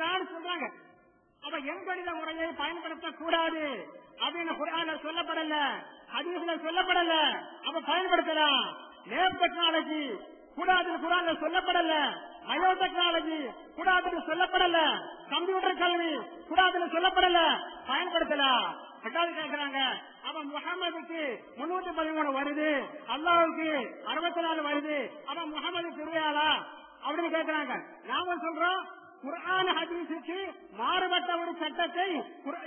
கூடாதுன்னு சொல்றாங்க. அப்ப எண்கணித முறையை பயன்படுத்த கூடாது அப்படின்னு குரான்ல சொல்லப்படல. ஹதீஸ்ல சொல்லப்படல. அப்ப பயன்படுத்தலாம். லேப் டெக்னாலஜி கூடாதுன்னு குரான்ல சொல்லப்படல. பயோ டெக்னாலஜி கூடாதுன்னு சொல்லப்படல. கம்ப்யூட்டர் கல்வி கூடாதுன்னு சொல்லப்படல. பயன்படுத்தலாம். ரெண்டாவது கேட்கிறாங்க அவன் முகமதுக்கு முன்னூத்தி பதிமூணு வருது. அல்லாவுக்கு அறுபத்தி நாலு வருது. அவன் முகமது திருவையாளா அப்படின்னு கேட்கிறாங்க நாம சொல்றோம் குரான ஹதீசுக்கு மாறுபட்ட ஒரு சட்டத்தை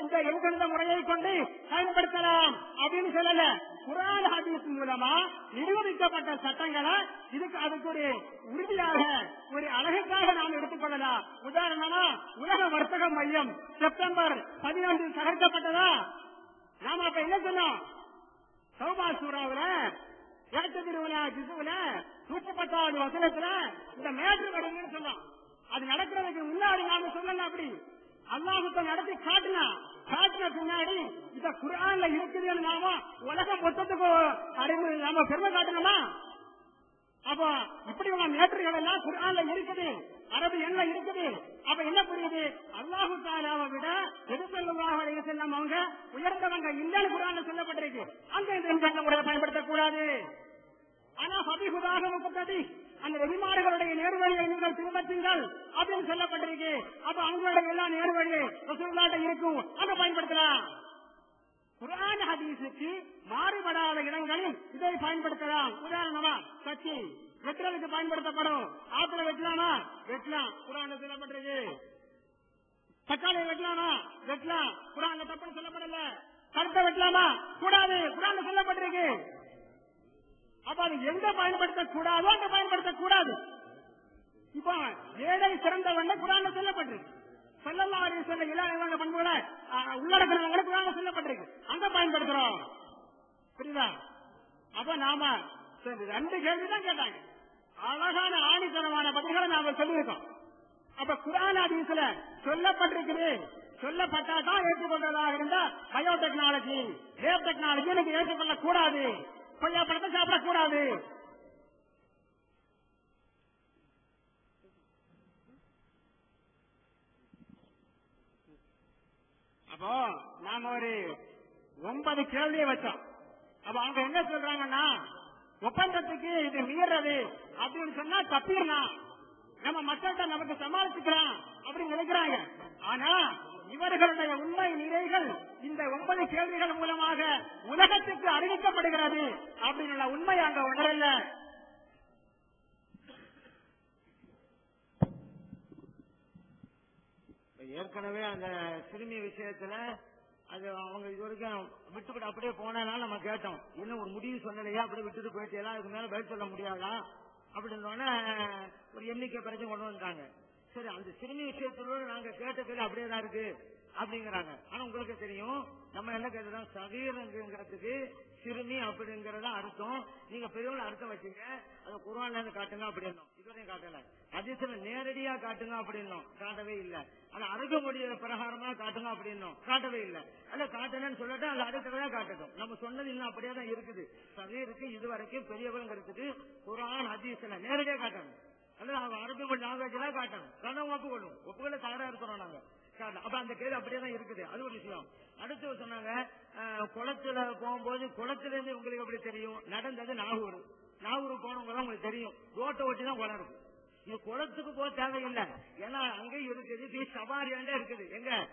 இந்த எங்கெந்த முறையை கொண்டு பயன்படுத்தலாம் அப்படின்னு சொல்லல. குரான் ஹதீஸ் மூலமா நிரூபிக்கப்பட்ட சட்டங்களை இதுக்கு அதுக்கு ஒரு உறுதியாக ஒரு அழகுக்காக நாம் எடுத்துக்கொள்ளலாம். உதாரணமா உலக வர்த்தக மையம் செப்டம்பர் பதினொன்றில் தகர்க்கப்பட்டதா? நாம அப்ப என்ன சொன்னோம்? சௌபா சூறாவுல ஏற்ற திருவிழா ஜிசுவுல நூற்றி பத்தாவது வசனத்துல இந்த மேற்று வருங்கன்னு சொன்னோம். அது நடக்கிறதுக்கு முன்னாடி நாம சொல்லல அப்படி. அல்லாஹுத்த நடத்தி காட்டினா காட்டின பின்னாடி இந்த குரான்ல இருக்குதுன்னு நாம உலகம் மொத்தத்துக்கு அறிவு நாம பெருமை காட்டணுமா? அப்ப இப்படி உள்ள மேட்டர்கள் எல்லாம் குரான்ல இருக்குது. அரபு என்ன இருக்குது. அப்ப என்ன புரியுது? அல்லாஹு தாலாவை விட எதிர்த்தல்லாஹ் செல்லம் அவங்க உயர்ந்தவங்க இல்லைன்னு குரான்ல சொல்லப்பட்டிருக்கு. அந்த இந்த பயன்படுத்தக்கூடாது. ஆனா ஹபிஹுதாக முப்பத்ததி அந்த நெறிமாறுகளுடைய நேர்வழியை நீங்கள் பின்பற்றுங்கள் அப்படின்னு சொல்லப்பட்டிருக்கு. அப்ப அவங்களுடைய எல்லா நேர்வழியை ரசூல்லாட்ட இருக்கும். அதை பயன்படுத்தலாம். குர்ஆன் ஹதீஸுக்கு மாறுபடாத இடங்களில் இதை பயன்படுத்தலாம். உதாரணமா கட்சி வெட்டுறதுக்கு பயன்படுத்தப்படும். ஆத்துல வெட்டலாமா? வெட்டலாம். குரான் சொல்லப்பட்டிருக்கு. தக்காளி வெட்டலாமா? வெட்டலாம். குரான்ல தப்பு சொல்லப்படல. கருத்தை வெட்டலாமா? கூடாது. குரான் சொல்லப்பட்டிருக்கு. அப்ப அது எங்க பயன்படுத்த கூடாதோ அங்க பயன்படுத்த கூடாது இப்ப ஏழை சிறந்தவன் குரான்ல சொல்லப்பட்டிருக்கு. சொல்லலாம் சொல்ல இல்லாத பண்புகளை உள்ளடக்கிறவங்களை குரான்ல சொல்லப்பட்டிருக்கு. அங்க பயன்படுத்துறோம். புரியுதா? அப்ப நாம சரி, ரெண்டு கேள்விதான் கேட்டாங்க. அழகான ஆணித்தனமான பதில்களை நாம சொல்லியிருக்கோம். அப்ப குரான் ஹதீஸ்ல சொல்லப்பட்டிருக்குது. சொல்லப்பட்டா தான் ஏற்றுக்கொள்றதாக இருந்தா பயோ டெக்னாலஜி லேப் டெக்னாலஜி எனக்கு ஏற்றுக்கொள்ள கூடாது கொய்யா பழத்தை சாப்பிடக்கூடாது. அப்போ நாம ஒரு ஒன்பது கேள்வியை வச்சோம். அப்ப அவங்க என்ன சொல்றாங்கன்னா ஒப்பந்தத்துக்கு இது மீறது அப்படின்னு சொன்னா தப்பிடலாம். நம்ம மக்கள்கிட்ட நமக்கு சமாளிச்சுக்கலாம் அப்படின்னு நினைக்கிறாங்க. ஆனா இவர்களுடைய உண்மை நிறைகள் இந்த ஒன்பது கேள்விகள் மூலமாக உலகத்துக்கு அறிவிக்கப்படுகிறது அப்படின்னு உண்மை அங்க உணரல. ஏற்கனவே அந்த சிறுமி விஷயத்துல அது அவங்க இது வரைக்கும் விட்டுவிட்டு அப்படியே போனதுனால நம்ம கேட்டோம். இன்னும் ஒரு முடிவு சொன்னலையா அப்படியே விட்டுட்டு போயிட்டேலாம் அதுக்கு மேல பதில் சொல்ல முடியாதா? அப்படின்னு உடனே ஒரு எண்ணிக்கை பிரச்சனை கொண்டு வந்துட்டாங்க. சரி அந்த சிறுமி விஷயத்திலோட நாங்க கேட்ட கேள்வி அப்படியே தான் இருக்கு அப்படிங்கிறாங்க. ஆனா உங்களுக்கு தெரியும் நம்ம என்ன கேட்டோம் சகீரங்கிறதுக்கு சிறுமி அப்படிங்கறத அர்த்தம். நீங்க பெரியவங்க அர்த்தம் வச்சீங்க அதை குரான்ல இருந்து காட்டுங்க அப்படின்னோம். இதுவரையும் காட்டல. அதிசல நேரடியா காட்டுங்க அப்படின்னோம். காட்டவே இல்ல. ஆனா அருக மொழியில பிரகாரமா காட்டுங்க அப்படின்னோம். காட்டவே இல்ல. அல்ல காட்டலன்னு சொல்லிட்டு அது அடுத்ததையா காட்டட்டும். நம்ம சொன்னது இன்னும் அப்படியே தான் இருக்குது. சகீருக்கு இதுவரைக்கும் பெரியவங்கிறதுக்கு குரான் ஹதீஸ்ல நேரடியா காட்டணும். அல்லது அவங்க அரபி மொழி லாங்குவேஜ்ல காட்டணும். கடன் ஒப்புக்கொள்ளும் ஒப்புக்கொள்ள தயாரா இருக்கிறோம் நாங்க. காட்டணும். அப்ப அந்த கேள்வி அப்படியே தான் இருக்குது. அது ஒரு விஷயம். அடுத்து சொன்னாங்க குளத்துல போகும்போது குளத்துல இருந்து உங்களுக்கு எப்படி தெரியும்? நடந்தது நாகூர். நாகூர் போனவங்க தான் உங்களுக்கு தெரியும். ரோட்டை ஒட்டி தான் குளம் இருக்கு குளத்துக்கு போக தேவையில்ல ஏன்னா அங்கேயும் இருக்குது. சவாரி சவாரியாண்டே இருக்குது. எங்க?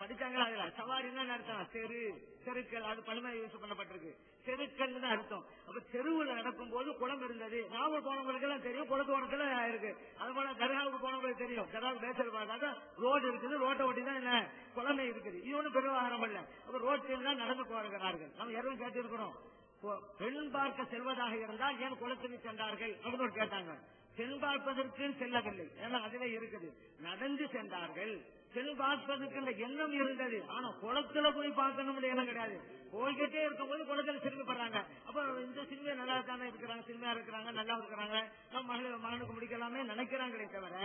படிச்சாங்களா அதுல? சவாரின்னா என்ன அர்த்தம்? தெரு தெருக்கள் அது பழமை யூஸ் பண்ணப்பட்டிருக்கு. செருக்கல் தான் அர்த்தம். அப்ப செருவுல நடக்கும் போது குளம் இருந்தது. நாவல் போனவங்களுக்கு எல்லாம் தெரியும். குளத்து ஓரத்துல இருக்கு. அது போல தர்காவுக்கு போனவங்களுக்கு தெரியும். தர்காவுக்கு பேசல் பார்த்தாக்க ரோடு இருக்குது. ரோட்டை ஒட்டி தான் என்ன? குளமே இருக்குது. இது ஒன்றும் பெருவாகாரம் இல்ல. அப்ப ரோட்டில் தான் நடந்து போகிறார்கள் நம்ம எதுவும் கேட்டிருக்கிறோம். இருக்கிறோம் பெண் பார்க்க செல்வதாக இருந்தால் ஏன் குளத்துக்கு சென்றார்கள்? அப்படின்னு கேட்டாங்க. பெண் பார்ப்பதற்கு செல்லவில்லை. ஏன்னா அதுல இருக்குது. நடந்து சென்றார்கள். பெண் பார்ப்பதற்கு எண்ணம் இருந்தது. ஆனா குளத்துல போய் பார்க்கணும் எண்ணம் கிடையாது. போய்கிட்டே இருக்கும்போது குளத்துல சிரிக்கப்படுறாங்க அப்ப இந்த சிறுமியா நல்லா தானே இருக்கிறாங்க சிறுமையா இருக்கிறாங்க நல்லா இருக்கிறாங்க நம்ம மகளிர் மகனுக்கு முடிக்கலாமே நினைக்கிறாங்களே தவிர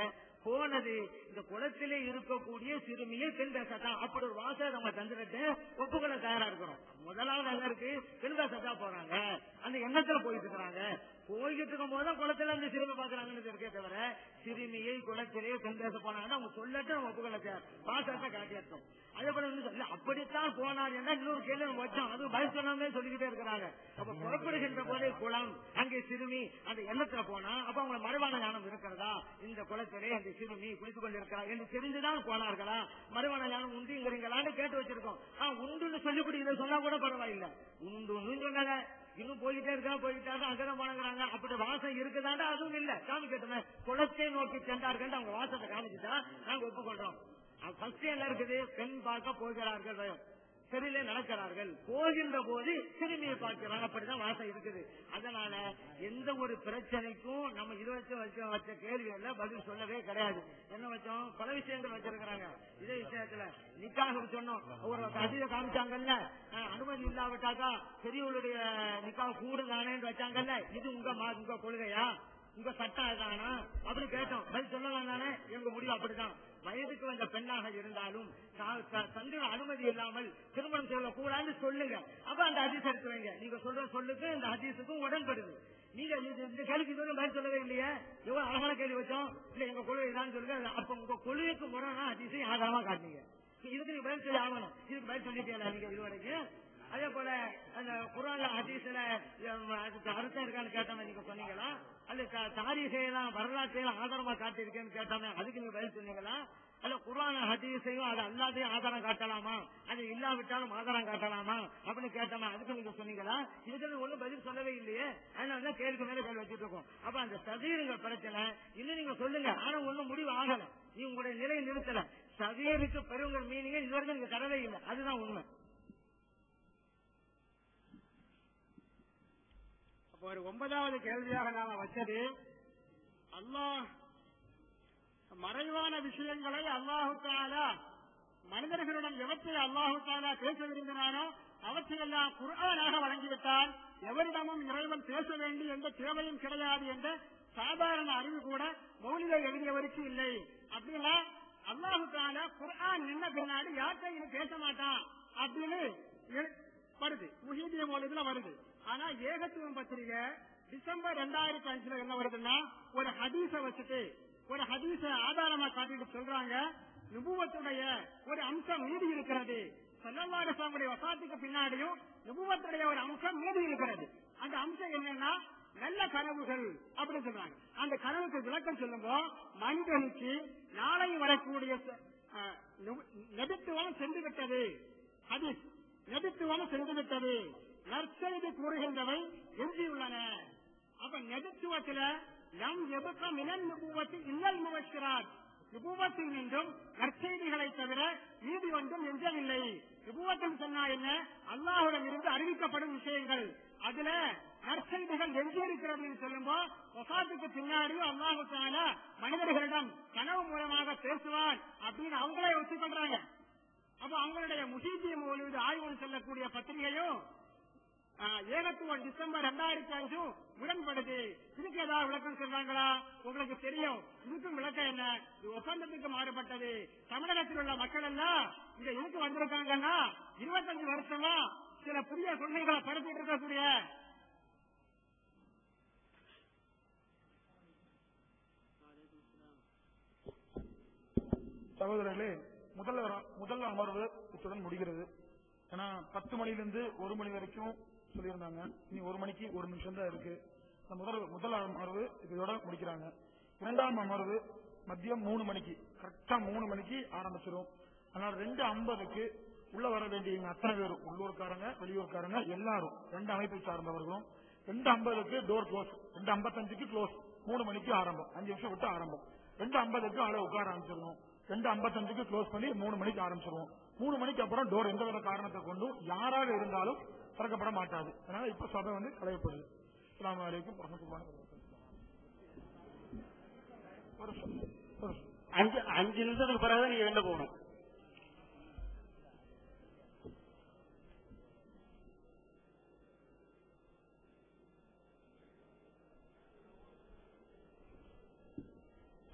போனது இந்த குளத்திலே இருக்கக்கூடிய சிறுமியை பெண் அப்படி ஒரு வாசை நம்ம தந்துட்டு ஒப்புக்கொள்ள தயாரா இருக்கிறோம் முதலாவது அங்க இருக்கு? பெண் போறாங்க. அந்த எண்ணத்துல போயிட்டு இருக்கிறாங்க. போய்கிட்டு இருக்கும் போது குளத்துல அந்த சிறுமி பாக்குறாங்கன்னு இருக்கே தவிர சிறுமியை குளத்திலேயே பெண் போனாங்கன்னா அவங்க சொல்லட்டு நம்ம ஒப்புக்கொள்ள பாசத்தை காட்டியிருக்கோம் அதே போல வந்து அப்படித்தான் போனார் என்ன இன்னொரு கேள்வி கஷ்டம் அது பதில் சொல்லிக்கிட்டே இருக்கிறாங்க. அப்ப புறப்படுகின்ற போதே குளம் அங்கே சிறுமி அந்த எண்ணத்துல போனா அப்ப அவங்க மறுவான ஞானம் இருக்கிறதா? இந்த குளத்திலே அந்த சிறுமி குளித்துக் கொண்டிருக்கிறார் என்று தெரிஞ்சுதான் போனார்களா? மறுவான ஞானம் உண்டுங்கிறீங்களான்னு கேட்டு வச்சிருக்கோம். ஆ உண்டுன்னு சொல்லிக்கூட இதை சொன்னா கூட பரவாயில்ல. உண்டுன்னு சொன்னாங்க இன்னும் போய்கிட்டே இருக்கா போய்கிட்டா அங்கதான் போனங்கிறாங்க. அப்படி வாசம் இருக்குதாண்டா? அதுவும் இல்ல. காமிக்கட்டுமே குளத்தை நோக்கி சென்றார்கள். அவங்க வாசத்தை காமிச்சுட்டா நாங்க ஒப்புக்கொள்றோம். ஃபர்ஸ்ட் என்ன இருக்குது? பெண் பார்க்க போகிறார்கள். தெருவிலே நடக்கிறார்கள். போகின்ற போது சிறுமியை பார்க்கிறாங்க அப்படிதான் வாசம் இருக்குது. அதனால எந்த ஒரு பிரச்சனைக்கும் நம்ம இருபத்தி வருஷம் வச்ச கேள்விகள்ல பதில் சொல்லவே கிடையாது. என்ன வச்சோம்? பல விஷயங்கள் வச்சிருக்கிறாங்க. இதே விஷயத்துல நிக்காக சொன்னோம். ஒரு அதிக காமிச்சாங்கல்ல? அனுமதி இல்லாவிட்டாக்கா பெரியவளுடைய நிக்காக கூடுதானேன்னு வச்சாங்கல்ல? இது உங்க மா- உங்க கொள்கையா? உங்க சட்டம் அதானா? அப்படி கேட்டோம். பதில் சொல்லலாம் தானே? எங்க முடிவு அப்படிதான் வயதுக்கு வந்த பெண்ணாக இருந்தாலும் தந்திர அனுமதி இல்லாமல் திருமணம் செய்ய கூடாதுன்னு சொல்லுங்க. அப்ப அந்த ஹதீஸ் எடுத்து வைங்க. நீங்க சொல்ற சொல்லுக்கு இந்த ஹதீஸுக்கும் உடன்படுது. நீங்க இது- இந்த கேள்விக்கு இதுவரை பதில் சொல்லவே இல்லையே? எவ்வளவு அழகான கேள்வி வச்சோம். இல்ல எங்க கொள்கை தான் சொல்லுங்க. அப்ப உங்க கொள்கைக்கு முரணா ஹதீஸை ஆதாரமா காட்டுங்க இதுக்கு நீங்க பதில் சொல்லி ஆகணும். இதுக்கு பதில் சொல்லிட்டீங்களா நீங்க இதுவரைக்கும்? அதே போல அந்த குரான்ல ஹதீஸ்ல அஹ், அதுக்கு அர்த்தம் இருக்கான்னு கேட்டவன் நீங்க சொன்னீங்களா? அல்ல த- வரலாற்றையெல்லாம் ஆதாரமா காட்டியிருக்கேன்னு கேட்டவன் அதுக்கு நீங்க பதில் சொன்னீங்களா? அல்ல குரான ஹதீஸையும் அது அல்லாதையும் ஆதாரம் காட்டலாமா? அது இல்லாவிட்டாலும் ஆதாரம் காட்டலாமா? அப்படின்னு கேட்டாம அதுக்கு நீங்க சொன்னீங்களா? இதுக்கு ஒண்ணும் பதில் சொல்லவே இல்லையே. அதனால கேள்வி மேல கேள்வி வச்சுட்டு இருக்கோம். அப்ப அந்த சதீருங்க பிரச்சனை இன்னும் நீங்க சொல்லுங்க. ஆனா ஒண்ணும் முடிவு ஆகல. நீ உங்களுடைய நிலையை நிறுத்தல. சதீருக்கு பெருங்க மீனிங்க இதுவரைக்கும் நீங்க தரவே இல்லை. அதுதான் உண்மை. ஒரு ஒன்பதாவது கேள்வியாக நாம வச்சது அல்லாஹ் மறைவான விஷயங்களை அல்லாஹுக்காலா மனிதர்களுடன் மனிதர்களிடம் எவற்றை அல்லாஹுக்காலா பேச விரும்பினானோ அவற்றையெல்லாம் குரானாக வழங்கிவிட்டால் எவரிடமும் இறைவன் பேச வேண்டிய எந்த தேவையும் கிடையாது என்ற சாதாரண அறிவு கூட மௌலிகை எழுதியவருக்கு இல்லை. அப்படின்னா அல்லாஹுக்கான குரான் என்ன பின்னாடி யார்கிட்ட பேச மாட்டான் அப்படின்னு வருது. முஹீதிய மௌலிதுல வருது. ஆனா ஏகத்துவம் பத்திரிகை டிசம்பர் ரெண்டாயிரத்தி அஞ்சுல என்ன வருதுன்னா ஒரு ஹதீஸ வச்சுட்டு ஒரு ஹதீஸ ஆதாரமா காட்டிட்டு சொல்றாங்க. நுபுவத்துடைய ஒரு அம்சம் மீதி இருக்கிறது. சல்லல்லாஹு வசாத்துக்கு பின்னாடியும் நுபுவத்துடைய ஒரு அம்சம் மீதி இருக்கிறது. அந்த அம்சம் என்னன்னா நல்ல கனவுகள் அப்படின்னு சொல்றாங்க. அந்த கனவுக்கு விளக்கம் சொல்லும்போது மனிதனுக்கு நாளை வரக்கூடிய நெடுத்துவம் சென்று விட்டது. ஹதீஸ். நபித்துவம் சென்று விட்டது நற்செய்தி கூறுகின்றவை எஞ்சியுள்ளன. அப்ப நபித்துவத்துல நம் எதுக்க மினன் நுபுவத்து இன்னல் முவக்கிறார் நுபுவத்தில் நின்றும் நற்செய்திகளை தவிர நீதி ஒன்றும் எஞ்சவில்லை. நுபுவத்தில் சொன்னா என்ன? அல்லாஹுடன் இருந்து அறிவிக்கப்படும் விஷயங்கள். அதுல நற்செய்திகள் எஞ்சியிருக்கிறது சொல்லும்போ சொல்லும்போது பின்னாடியும் அல்லாஹு தாலா மனிதர்களிடம் கனவு மூலமாக பேசுவான் அப்படின்னு அவங்களே ஒத்துக்கொள்றாங்க அப்ப அவங்களுடைய முஹீத்திய மௌலூது ஆய்வு செல்லக்கூடிய பத்திரிகையும் ஏகத்துவம் டிசம்பர் ரெண்டாயிரத்தி அஞ்சும் உடன்படுது. இதுக்கு ஏதாவது விளக்கம் சொல்றாங்களா? உங்களுக்கு தெரியும். இதுக்கும் விளக்கம் என்ன? இது ஒப்பந்தத்துக்கு மாறுபட்டது. தமிழகத்தில் உள்ள மக்கள் எல்லாம் இங்க எதுக்கு வந்திருக்காங்கன்னா இருபத்தஞ்சு வருஷமா சில புதிய கொள்கைகளை பரப்பிட்டு இருக்கக்கூடிய சகோதரர்களே முதல் முதல் அமர்வு இத்துடன் முடிகிறது. ஏன்னா பத்து மணிலிருந்து ஒரு மணி வரைக்கும் சொல்லியிருந்தாங்க. இனி ஒரு மணிக்கு ஒரு நிமிஷம் தான் இருக்கு முதல் முதல் அமர்வு இதோட முடிக்கிறாங்க. இரண்டாம் அமர்வு மதியம் மூணு மணிக்கு. கரெக்டா மூணு மணிக்கு ஆரம்பிச்சிடும் அதனால ரெண்டு ஐம்பதுக்கு உள்ள வர வேண்டிய அத்தனை பேரும் உள்ளூர்காரங்க வெளியூர்காரங்க எல்லாரும் ரெண்டு அமைப்பை சார்ந்தவர்களும் ரெண்டு ஐம்பதுக்கு டோர் க்ளோஸ் ரெண்டு ஐம்பத்தஞ்சுக்கு க்ளோஸ் மூணு மணிக்கு ஆரம்பம் அஞ்சு நிமிஷம் விட்டு ஆரம்பம். ரெண்டு ஐம்பதுக்கு ஆளை உட்கார ஆரம்பிச்சிடணும். ரெண்டு ஐம்பத்தஞ்சுக்கு க்ளோஸ் பண்ணி மூணு மணிக்கு ஆரம்பிச்சிருவோம். மூணு மணிக்கு அப்புறம் டோர் எந்த வித காரணத்தை கொண்டும் யாராக இருந்தாலும் திறக்கப்பட மாட்டாது. அதனால இப்ப சபை வந்து களையப்படுது இஸ்லாம் வரைக்கும் அஞ்சு அஞ்சு நிமிஷத்துக்கு பிறகு நீங்க வெளில போகணும்.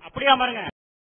அப்படியா பாருங்க.